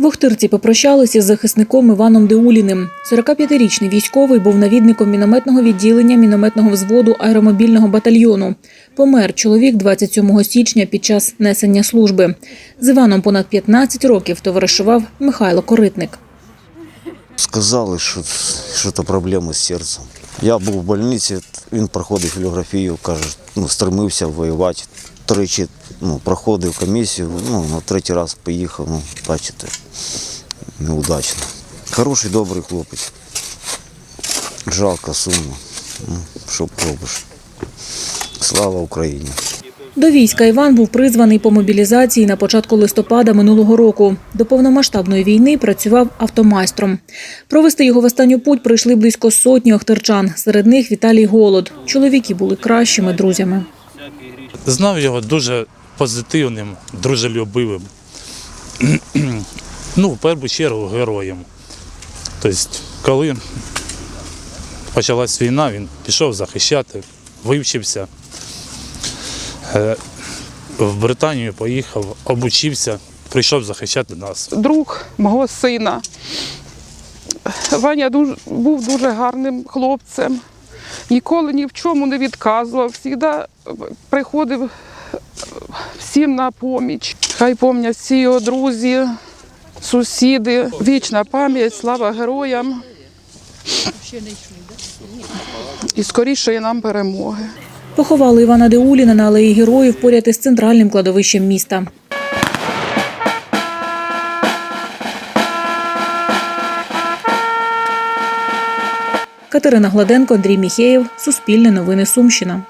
В попрощалися з захисником Іваном Деуліним. 45-річний військовий був навідником мінометного відділення мінометного взводу аеромобільного батальйону. Помер чоловік 27 січня під час несення служби. З Іваном понад 15 років товаришував Михайло Коритник. Сказали, що, що це проблеми з серцем. Я був в больниці, він проходив філіграфію, каже, ну, стремився воювати. Тричі ну, проходив комісію, ну, на третій раз поїхав, ну, бачите, неудачно. Хороший, добрий хлопець. Жалко, сумно. Ну, що пробиш. Слава Україні! До війська Іван був призваний по мобілізації на початку листопада минулого року. До повномасштабної війни працював автомайстром. Провести його в останню путь прийшли близько сотні охтерчан. Серед них Віталій Голод. Чоловіки були кращими друзями. Знав його дуже позитивним, дружелюбивим. ну, в першу чергу героєм. Тобто, коли почалась війна, він пішов захищати, вивчився. Е, В Британію поїхав, обучився, прийшов захищати нас. друг мого сина. Ваня дуже, був дуже гарним хлопцем, ніколи ні в чому не відказував, завжди приходив всім на поміч. Хай помнять всі його друзі, сусіди. Вічна пам'ять, слава героям. І скоріше нам перемоги. Поховали Івана Деуліна на алеї героїв поряд із центральним кладовищем міста. Катерина Гладенко, Андрій Міхеєв, Суспільне новини Сумщина.